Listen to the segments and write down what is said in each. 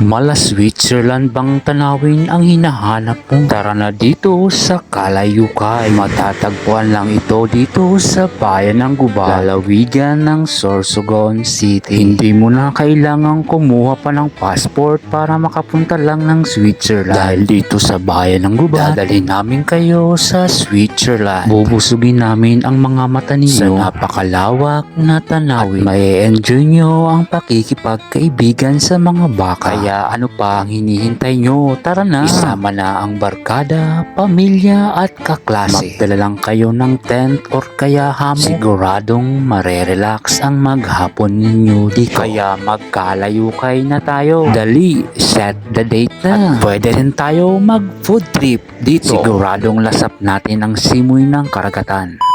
Mala Switzerland bang tanawin ang hinahanap mo? Tara na dito sa Kalayukay. Matatagpuan lang ito dito sa bayan ng Guba, lalawigan ng Sorsogon City. Hindi mo na kailangang kumuha pa ng passport para makapunta lang ng Switzerland. Dahil dito sa bayan ng Guba, dadalhin namin kayo sa Switzerland. Bubusugin namin ang mga mata ninyo sa napakalawak na tanawin. At enjoy nyo ang pakikipagkaibigan sa mga baka. Kaya ano pa ang hinihintay nyo? Tara na! Isama na ang barkada, pamilya at kaklase. Magdala lang kayo ng tent or kaya hammock. Siguradong marerelax ang maghapon ninyo dito. Kaya magkalayukay na tayo. Dali, set the date na. At pwede rin tayo mag food trip dito. Siguradong lasap natin ang simoy ng karagatan.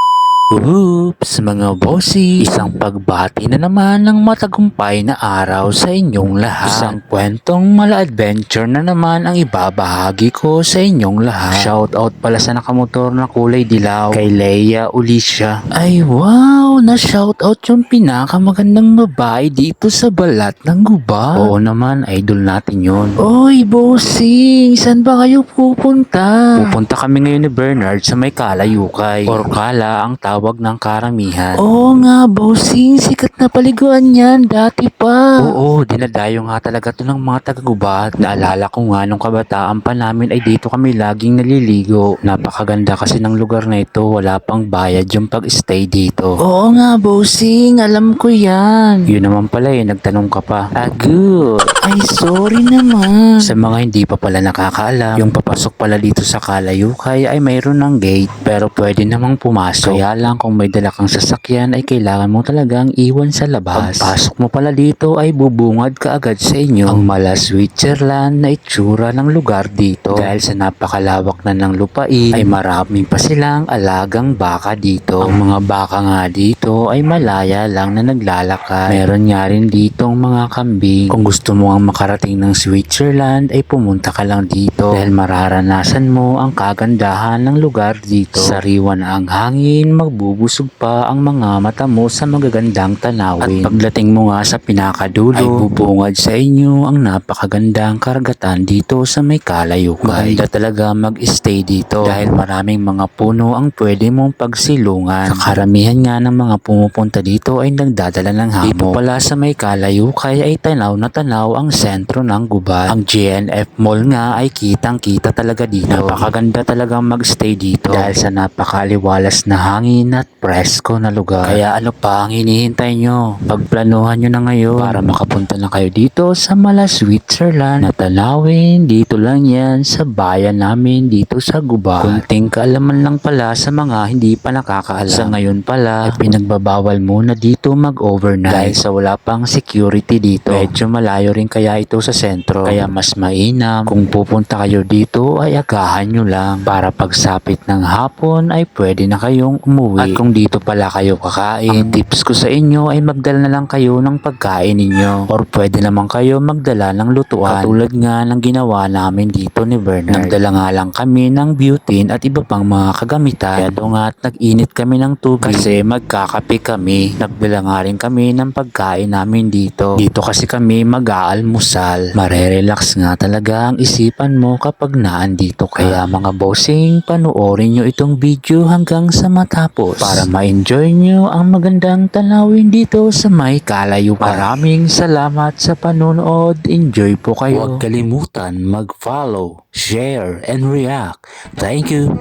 Oops, mga bossy, isang pagbati na naman ng matagumpay na araw sa inyong lahat. Isang kwentong mala-adventure na naman ang ibabahagi ko sa inyong lahat. Shout out pala sa nakamotor na kulay dilaw kay Leia Ulisha. Ay wow, na shout out yung pinakamagandang babae dito sa balat ng guba. Oo naman, idol natin yun. Oy, bossing, saan ba kayo pupunta? Pupunta kami ngayon ni Bernard sa may kalayukay. Or kala ang tawag ng karamihan. Oo nga, bossing. Sikat na paliguan yan. Dati pa. Oo, dinadayo nga talaga to ng mga taga-gubat. Naalala ko nga nung kabataan pa namin ay dito kami laging naliligo. Napakaganda kasi ng lugar na ito. Wala pang bayad yung pag-stay dito. Oo nga, bossing. Alam ko yan. Yun naman pala eh. Nagtanong ka pa. Good. Ay, sorry naman. Sa mga hindi pa pala nakakaalam, yung papasok pala dito sa Kalayukay ay mayroon ng gate pero pwede namang pumasok. Kaya lang kung may dala kang sasakyan ay kailangan mo talagang iwan sa labas. Pagpasok mo pala dito ay bubungad ka agad sa inyo ang mala Switzerland na itsura ng lugar dito. Dahil sa napakalawak na ng lupain ay marami pa silang alagang baka dito. Ang mga baka nga dito ay malaya lang na naglalakad. Meron nga rin ditong mga kambing. Kung gusto mo ang makarating ng Switzerland ay pumunta ka lang dito dahil mararanasan mo ang kagandahan ng lugar dito. Sariwan ang hangin, magbubusog pa ang mga mata mo sa magagandang tanawin. At pagdating mo nga sa pinakadulo ay bubungad sa inyo ang napakagandang karagatan dito sa may kalayukay. Maganda talaga mag-stay dito dahil maraming mga puno ang pwede mong pagsilungan. Sa karamihan nga ng mga pumupunta dito ay nagdadala ng hammock. Dito pala sa may kalayukay ay tanaw na tanaw ang sentro ng gubat. Ang GNF Mall nga ay kitang kita talaga dito. Napakaganda talagang mag-stay dito dahil sa napakaliwalas na hangin at presko na lugar. Kaya ano pa ang hinihintay nyo? Pagplanuhan nyo na ngayon para makapunta na kayo dito sa Mala Switzerland na tanawin. Dito lang yan sa bayan namin dito sa Guba. Kunting kaalaman lang pala sa mga hindi pa nakakaalam. Sa ngayon pala, ay pinagbabawal muna dito mag-overnight dahil sa wala pang security dito. Medyo malayo rin kaya ito sa sentro. Kaya mas mainam kung pupunta kayo dito ay agahan nyo lang para pagsapit ng hapon ay pwede na kayong umuwi. At kung dito pala kayo kakain, ang tips ko sa inyo ay magdala na lang kayo ng pagkain ninyo. Or pwede naman kayo magdala ng lutuan. Katulad nga ng ginawa namin dito ni Bernard. Nagdala nga lang kami ng butane at iba pang mga kagamitan. Kaya doon nga at nag-init kami ng tubig kasi magkakape kami. Nagdala nga rin kami ng pagkain namin dito. Dito kasi kami mag-aalmusal. Marerelax nga talaga ang isipan mo kapag naandito ka. Kaya mga bossing, panoorin nyo itong video hanggang sa matapos para ma-enjoy nyo ang magandang tanawin dito sa may kalayo. Maraming salamat sa panonood. Enjoy po kayo. Huwag kalimutan mag-follow, share, and react. Thank you.